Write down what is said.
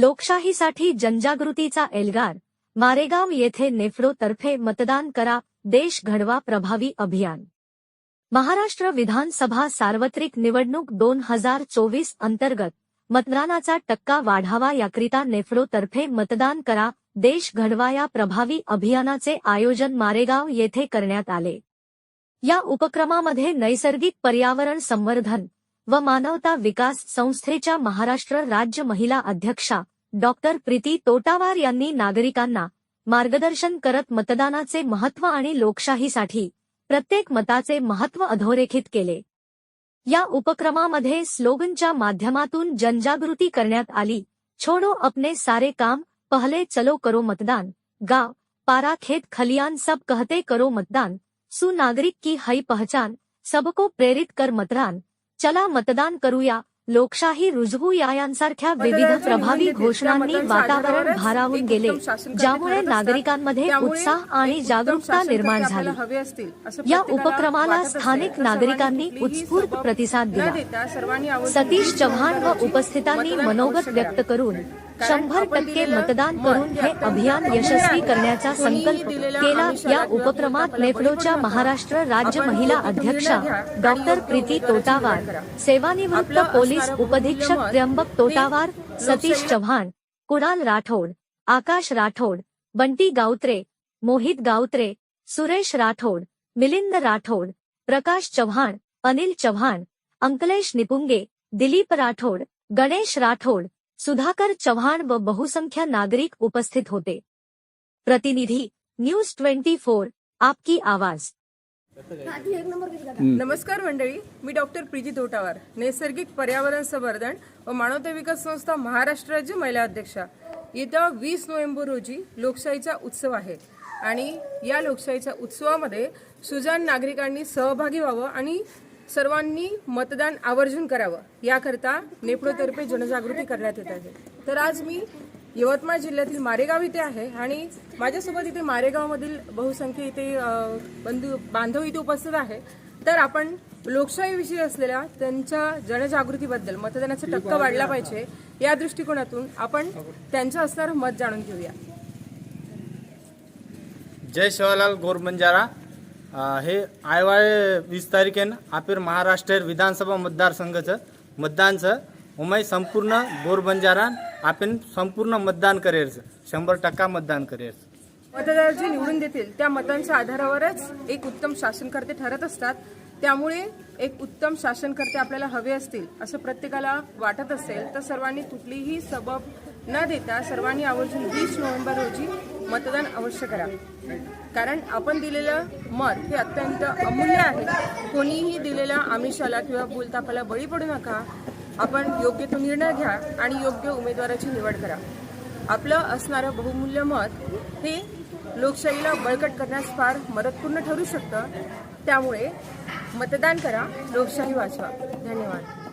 लोकशाहीसाठी जनजागृतीचा एल्गार मारेगाव येथे नेफ्रोतर्फे मतदान करा देश घडवा प्रभावी अभियान. महाराष्ट्र विधानसभा सार्वत्रिक निवडणूक दोन हजार चोवीस अंतर्गत मतदानाचा टक्का वाढावा याकरिता नेफ्रोतर्फे मतदान करा देश घडवा या प्रभावी अभियानाचे आयोजन मारेगाव येथे करण्यात आले. या उपक्रमामध्ये नैसर्गिक पर्यावरण संवर्धन व मानवता विकास संस्थेच्या महाराष्ट्र राज्य महिला अध्यक्षा डॉक्टर प्रीती तोटावार यांनी नागरिकांना मार्गदर्शन करत मतदानाचे महत्त्व आणि लोकशाहीसाठी प्रत्येक मताचे महत्त्व अधोरेखित केले. या उपक्रमामध्ये स्लोगनच्या माध्यमातून जनजागृती करण्यात आली. छोडो अपने सारे काम पहले चलो करो मतदान गाव पारा खेत खलियान सब कहते करो मतदान सुनागरिक की हई पहचान सबको प्रेरित कर मतदान चला मतदान करूया. लोकशाही रुजवू या यांसारख्या विविध प्रभावी घोषणांनी वातावरण भारावून गेले. ज्यामुळे नागरिकांमध्ये उत्साह आणि जागरूकता निर्माण झाली. या उपक्रमाला स्थानिक नागरिकांनी उत्स्फूर्त प्रतिसाद दिला. सतीश चव्हाण व उपस्थितांनी मनोगत व्यक्त करून शंभर टक्के मतदान करून हे अभियान यशस्वी करण्याचा संकल्प केला या उपक्रमात नेफलोच्या महाराष्ट्र राज्य महिला अध्यक्षा डॉक्टर प्रीती तोटावार सेवानिवृत्त पोलीस उपधीक्षक त्र्यंबक तोटावार सतीश चव्हाण कुणाल राठोड आकाश राठोड बंटी गावत्रे मोहित गावत्रे सुरेश राठोड मिलिंद राठोड प्रकाश चव्हाण अनिल चव्हाण अंकलेश निपुंगे दिलीप राठोड गणेश राठोड सुधाकर चव्हाण व बहुसंख्य नागरिक उपस्थित होते. प्रतिनिधी न्यूज ट्वेंटी फोर आपकी आवाज. नमस्कार मंडळी मी डॉक्टर प्रीती तोटावार नैसर्गिक पर्यावरण संवर्धन व मानवता विकास संस्था महाराष्ट्र राज्य महिला अध्यक्षा. येत्या वीस नोव्हेंबर रोजी लोकशाहीचा उत्सव आहे आणि या लोकशाहीच्या उत्सवामध्ये सुजान नागरिकांनी सहभागी व्हावं आणि सर्वांनी मतदान आवर्जून करावं. याकरता नेपळोतर्फे जनजागृती करण्यात येत आहे. तर आज मी यवतमाळ जिल्ह्यातील मारेगाव इथे आहे आणि माझ्यासोबत इथे मारेगावमधील बहुसंख्य इथे बंधू बांधव इथे उपस्थित आहे. तर आपण लोकशाहीविषयी असलेल्या त्यांच्या जनजागृतीबद्दल मतदानाचा टक्का वाढला पाहिजे या दृष्टिकोनातून आपण त्यांचं असणारं मत जाणून घेऊया. जय शिवलाल गोर बंजारा अ, हे आयवाळे वीस तारखेन आपेर महाराष्ट्र विधानसभा मतदारसंघाचं मतदानचं. उमाई संपूर्ण बोरबंजारान आपण संपूर्ण मतदान करेरचं शंभर टक्का मतदान करेरचं मतदार जे निवडून देतील त्या मतांच्या आधारावरच एक उत्तम शासनकर्ते ठरत असतात. त्यामुळे एक उत्तम शासनकर्ते आपल्याला हवे असतील असं प्रत्येकाला वाटत असेल तर सर्वांनी कुठलीही सबब न देता सर्वांनी आवर्जून वीस नोव्हेंबर रोजी मतदान अवश्य करा. कारण आपण दिलेलं मत हे अत्यंत अमूल्य आहे. कोणीही दिलेल्या आमिषाला किंवा बोलतापाला बळी पडू नका. आपण योग्य तो निर्णय घ्या आणि योग्य उमेदवाराची निवड करा. आपलं असणारं बहुमूल्य मत हे लोकशाहीला बळकट करण्यास फार मदतपूर्ण ठरू शकतं. त्यामुळे मतदान करा. लोकशाही वाचवा. धन्यवाद.